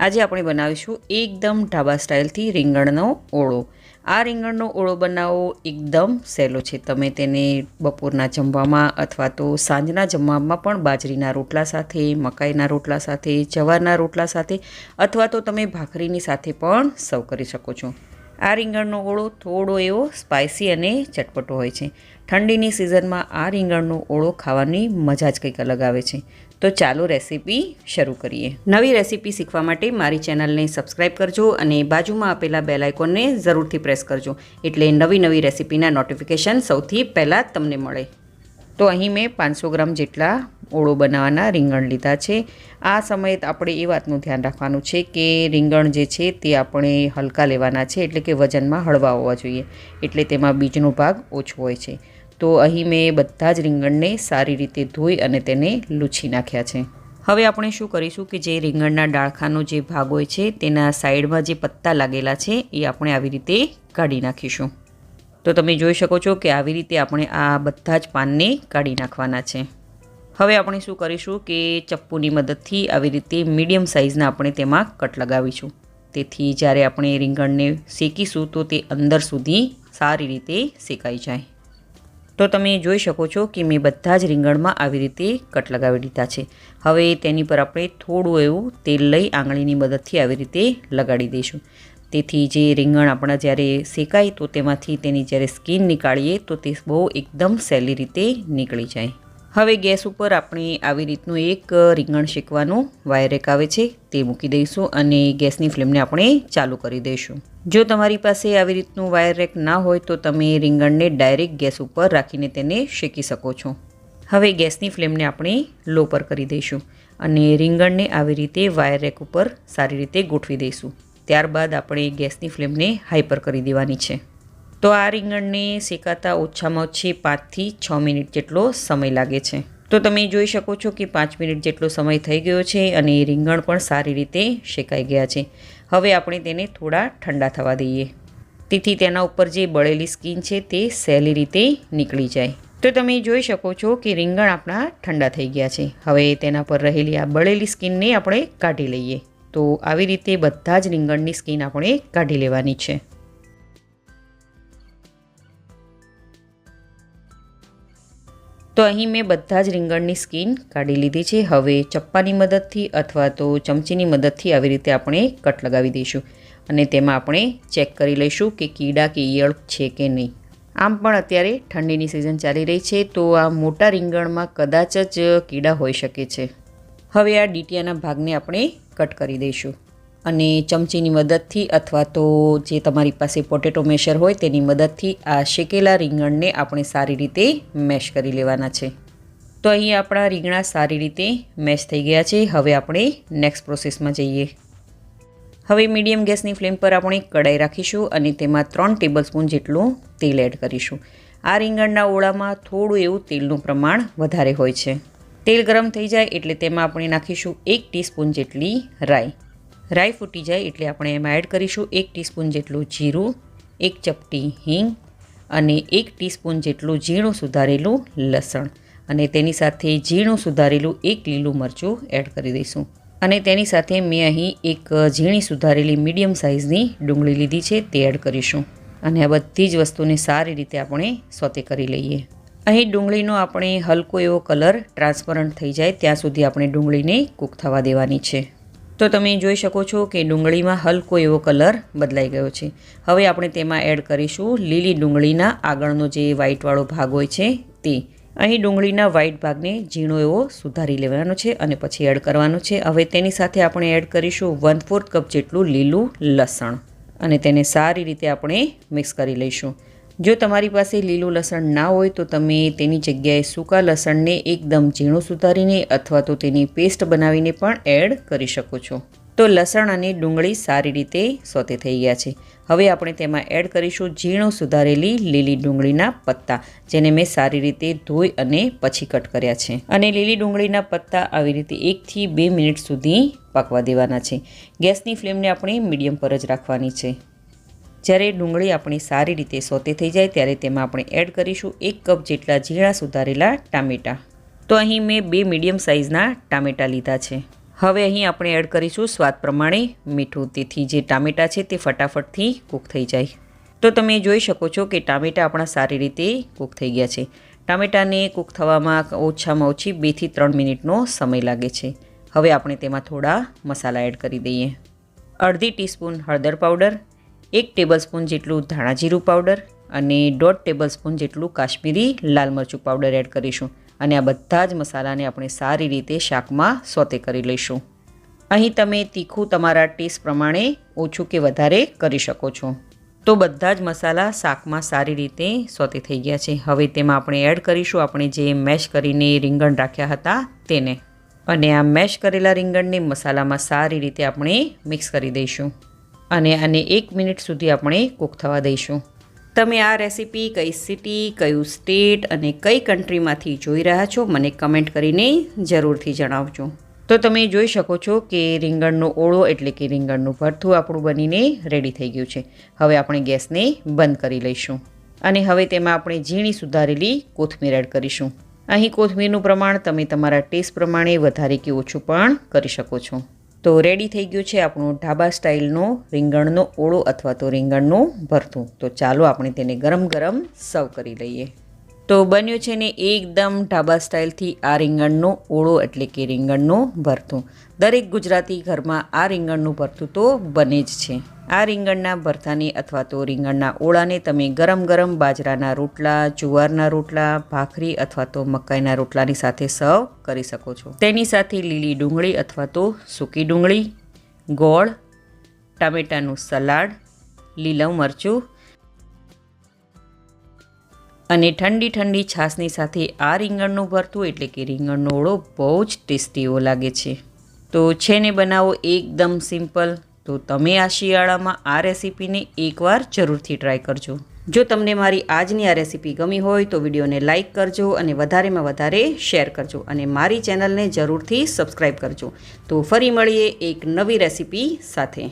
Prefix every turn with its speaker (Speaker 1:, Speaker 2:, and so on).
Speaker 1: આજે આપણે બનાવીશું એકદમ ઢાબા સ્ટાઇલથી રીંગણનો ઓળો. આ રીંગણનો ઓળો બનાવવો એકદમ સહેલો છે. તમે તેને બપોરના જમવામાં અથવા તો સાંજના જમવામાં પણ બાજરીના રોટલા સાથે, મકાઈના રોટલા સાથે, જવારના રોટલા સાથે અથવા તો તમે ભાખરીની સાથે પણ સર્વ કરી શકો છો. આ રીંગણનો ઓળો થોડો એવો સ્પાઇસી અને ચટપટો હોય છે. ઠંડીની સિઝનમાં આ રીંગણનો ઓળો ખાવાની મજા જ કંઈક અલગ આવે છે. તો ચાલો રેસીપી શરૂ કરીએ. નવી રેસીપી શીખવા માટે મારી ચેનલને સબસ્ક્રાઇબ કરજો અને બાજુમાં આપેલા બેલ આઇકોનને જરૂરથી પ્રેસ કરજો. એટલે નવી નવી રેસીપીના નોટિફિકેશન સૌથી પહેલાં તમને મળે. તો અહીં મેં પાંચસો ગ્રામ જેટલા ઓળો બનાવવાના રીંગણ લીધા છે. આ સમયે આપણે એ વાતનું ધ્યાન રાખવાનું છે કે રીંગણ જે છે તે આપણે હલકા લેવાના છે, એટલે કે વજનમાં હળવા હોવા જોઈએ. એટલે તેમાં બીજનો ભાગ ઓછો હોય છે. તો અહીં મેં બધા જ રીંગણને સારી રીતે ધોઈ અને તેને લૂછી નાખ્યા છે. હવે આપણે શું કરીશું કે જે રીંગણના ડાળખાનો જે ભાગ હોય છે, તેના સાઈડમાં જે પત્તા લાગેલા છે, એ આપણે આવી રીતે કાઢી નાખીશું. તો તમે જોઈ શકો છો કે આવી રીતે આપણે આ બધા જ પાનને કાઢી નાખવાના છે. હવે આપણે શું કરીશું કે ચપ્પુની મદદથી આવી રીતે મીડિયમ સાઇઝના આપણે તેમાં કટ લગાવીશું. તેથી જ્યારે આપણે રીંગણને શેકીશું તો તે અંદર સુધી સારી રીતે શેકાઈ જાય. તો તમે જોઈ શકો છો કે મેં બધા જ રીંગણમાં આવી રીતે કટ લગાવી દીધા છે. હવે તેની પર આપણે થોડું એવું તેલ લઈ આંગળીની મદદથી આવી રીતે લગાડી દઈશું. તેથી જે રીંગણ આપણા જ્યારે શેકાય તો તેમાંથી તેની જ્યારે સ્કીન નીકાળીએ તો તે બહુ એકદમ સહેલી રીતે નીકળી જાય. હવે ગેસ ઉપર આપણે આવી રીતનું એક રીંગણ શેકવાનું વાયરેક આવે છે તે મૂકી દઈશું અને ગેસની ફ્લેમને આપણે ચાલુ કરી દઈશું. જો તમારી પાસે આવી રીતનું વાયરેક ના હોય તો તમે રીંગણને ડાયરેક્ટ ગેસ ઉપર રાખીને તેને શેકી શકો છો. હવે ગેસની ફ્લેમને આપણે લો પર કરી દઈશું અને રીંગણને આવી રીતે વાયરેક ઉપર સારી રીતે ગોઠવી દઈશું. ત્યારબાદ આપણે ગેસની ફ્લેમને હાઈ પર કરી દેવાની છે. તો આ રીંગણને શેકાતા ઓછામાં ઓછી પાંચથી છ મિનિટ જેટલો સમય લાગે છે. તો તમે જોઈ શકો છો કે પાંચ મિનિટ જેટલો સમય થઈ ગયો છે અને રીંગણ પણ સારી રીતે શેકાઈ ગયા છે. હવે આપણે તેને થોડા ઠંડા થવા દઈએ. તેથી તેના ઉપર જે બળેલી સ્કીન છે તે સહેલી રીતે નીકળી જાય. તો તમે જોઈ શકો છો કે રીંગણ આપણા ઠંડા થઈ ગયા છે. હવે તેના પર રહેલી આ બળેલી સ્કીનને આપણે કાઢી લઈએ. તો આવી રીતે બધા જ રીંગણની સ્કીન આપણે કાઢી લેવાની છે. તો અહીં મેં બધા જ રીંગણની સ્કીન કાઢી લીધી છે. હવે ચપ્પાની મદદથી અથવા તો ચમચીની મદદથી આવી રીતે આપણે કટ લગાવી દઈશું અને તેમાં આપણે ચેક કરી લઈશું કે કીડા કે ઈયળ છે કે નહીં. આમ પણ અત્યારે ઠંડીની સિઝન ચાલી રહી છે તો આ મોટા રીંગણમાં કદાચ જ કીડા હોઈ શકે છે. હવે આ ડીટીયાના ભાગને આપણે કટ કરી દઈશું. અને ચમચીની મદદથી અથવા તો જે તમારી પાસે પોટેટો મેશર હોય તેની મદદથી આ શેકેલા રીંગણને આપણે સારી રીતે મેશ કરી લેવાના છે. તો અહીં આપણા રીંગણા સારી રીતે મેશ થઈ ગયા છે. હવે આપણે નેક્સ્ટ પ્રોસેસમાં જઈએ. હવે મીડિયમ ગેસની ફ્લેમ પર આપણે કડાઈ રાખીશું અને તેમાં ત્રણ ટેબલસ્પૂન જેટલું તેલ એડ કરીશું. આ રીંગણના ઓળામાં થોડું એવું તેલનું પ્રમાણ વધારે હોય છે. તેલ ગરમ થઈ જાય એટલે તેમાં આપણે નાખીશું એક ટીસ્પૂન જેટલી રાઈ. રાઈ ફૂટી જાય એટલે આપણે એમાં એડ કરીશું એક ટીસ્પૂન જેટલું જીરું, એક ચપટી હિંગ અને એક ટીસ્પૂન જેટલું ઝીણું સુધારેલું લસણ. અને તેની સાથે ઝીણું સુધારેલું એક લીલું મરચું એડ કરી દઈશું. અને તેની સાથે મેં અહીં એક ઝીણી સુધારેલી મીડિયમ સાઇઝની ડુંગળી લીધી છે, તે એડ કરીશું. અને આ બધી જ વસ્તુને સારી રીતે આપણે સોતે કરી લઈએ. અહીં ડુંગળીનો આપણે હલકો એવો કલર ટ્રાન્સપરન્ટ થઈ જાય, ત્યાં સુધી આપણે ડુંગળીને કૂક થવા દેવાની છે. તો તમે જોઈ શકો છો કે ડુંગળીમાં હલકો એવો કલર બદલાઈ ગયો છે. હવે આપણે તેમાં એડ કરીશું લીલી ડુંગળીના આગળનો જે વ્હાઈટવાળો ભાગ હોય છે તે. અહીં ડુંગળીના વ્હાઈટ ભાગને ઝીણો એવો સુધારી લેવાનો છે અને પછી એડ કરવાનો છે. હવે તેની સાથે આપણે એડ કરીશું વન ફોર્થ કપ જેટલું લીલું લસણ. અને તેને સારી રીતે આપણે મિક્સ કરી લઈશું. જો તમારી પાસે લીલું લસણ ના હોય તો તમે તેની જગ્યાએ સૂકા લસણને એકદમ ઝીણું સુધારીને અથવા તો તેની પેસ્ટ બનાવીને પણ એડ કરી શકો છો. તો લસણ અને ડુંગળી સારી રીતે સોતે થઈ ગયા છે. હવે આપણે તેમાં એડ કરીશું ઝીણું સુધારેલી લીલી ડુંગળીના પત્તા, જેને મેં સારી રીતે ધોઈ અને પછી કટ કર્યા છે. અને લીલી ડુંગળીના પત્તા આવી રીતે એકથી બે મિનિટ સુધી પાકવા દેવાના છે. ગેસની ફ્લેમને આપણે મીડિયમ પર જ રાખવાની છે. જ્યારે ડુંગળી આપણી સારી રીતે સોતે થઈ જાય ત્યારે તેમાં આપણે એડ કરીશું એક કપ જેટલા ઝીણા સુધારેલા ટામેટાં. તો અહીં મેં બે મીડિયમ સાઇઝના ટામેટાં લીધા છે. હવે અહીં આપણે એડ કરીશું સ્વાદ પ્રમાણે મીઠું. તેથી જે ટામેટાં છે તે ફટાફટથી કૂક થઈ જાય. તો તમે જોઈ શકો છો કે ટામેટાં આપણા સારી રીતે કૂક થઈ ગયા છે. ટામેટાને કૂક થવામાં ઓછામાં ઓછી બેથી ત્રણ મિનિટનો સમય લાગે છે. હવે આપણે તેમાં થોડા મસાલા એડ કરી દઈએ. અડધી ટીસ્પૂન હળદર પાવડર એક ટેબલસ્પૂન જેટલું ધાણા જીરું પાવડર અને દોઢ ટેબલસ્પૂન જેટલું કાશ્મીરી લાલ મરચું પાવડર એડ કરીશું. અને આ બધા જ મસાલાને આપણે સારી રીતે શાકમાં સોતે કરી લઈશું. અહીં તમે તીખું તમારા ટેસ્ટ પ્રમાણે ઓછું કે વધારે કરી શકો છો. તો બધા જ મસાલા શાકમાં સારી રીતે સોતે થઈ ગયા છે. હવે તેમાં આપણે એડ કરીશું આપણે જે મેશ કરીને રીંગણ રાખ્યા હતા તેને. અને આ મેશ કરેલા રીંગણને મસાલામાં સારી રીતે આપણે મિક્સ કરી દઈશું. અને આને એક મિનિટ સુધી આપણે કૂક થવા દઈશું. તમે આ રેસીપી કઈ સિટી કયું સ્ટેટ અને કઈ કન્ટ્રીમાંથી જોઈ રહ્યા છો મને કમેન્ટ કરીને જરૂરથી જણાવજો. તો તમે જોઈ શકો છો કે રીંગણનો ઓળો એટલે કે રીંગણનું ભરથું આપણું બનીને રેડી થઈ ગયું છે. હવે આપણે ગેસને બંધ કરી લઈશું. અને હવે તેમાં આપણે ઝીણી સુધારેલી કોથમીર એડ કરીશું. અહીં કોથમીરનું પ્રમાણ તમે તમારા ટેસ્ટ પ્રમાણે વધારે કે ઓછું પણ કરી શકો છો. તો રેડી થઈ ગયું છે આપણું ઢાબા સ્ટાઇલનો રીંગણનો ઓળો અથવા તો રીંગણનું ભરથું તો ચાલો આપણે તેને ગરમ ગરમ સર્વ કરી લઈએ. તો બન્યું છે ને એકદમ ઢાબા સ્ટાઇલથી આ રીંગણનો ઓળો એટલે કે રીંગણનું ભરથું દરેક ગુજરાતી ઘરમાં આ રીંગણનું ભરથું તો બને જ છે. આ રીંગણના ભરથાને અથવા તો રીંગણના ઓળાને તમે ગરમ ગરમ બાજરાના રોટલા, જુવારના રોટલા, ભાખરી અથવા તો મકાઈના રોટલાની સાથે સર્વ કરી શકો છો. તેની સાથે લીલી ડુંગળી અથવા તો સૂકી ડુંગળી, ગોળ, ટામેટાનું સલાડ, લીલું મરચું અને ઠંડી ઠંડી છાશની સાથે આ રીંગણનું ભરતું એટલે કે રીંગણનો ઓળો બહુ જ ટેસ્ટીઓ લાગે છે. તો છે ને બનાવો એકદમ સિમ્પલ. તો તમે આ શિયાળામાં આ રેસીપીને એકવાર જરૂરથી ટ્રાય કરજો. જો તમને મારી આજની આ રેસીપી ગમી હોય તો વિડીયોને લાઇક કરજો અને વધારેમાં વધારે શેર કરજો અને મારી ચેનલને જરૂરથી સબસ્ક્રાઈબ કરજો. તો ફરી મળીએ એક નવી રેસીપી સાથે.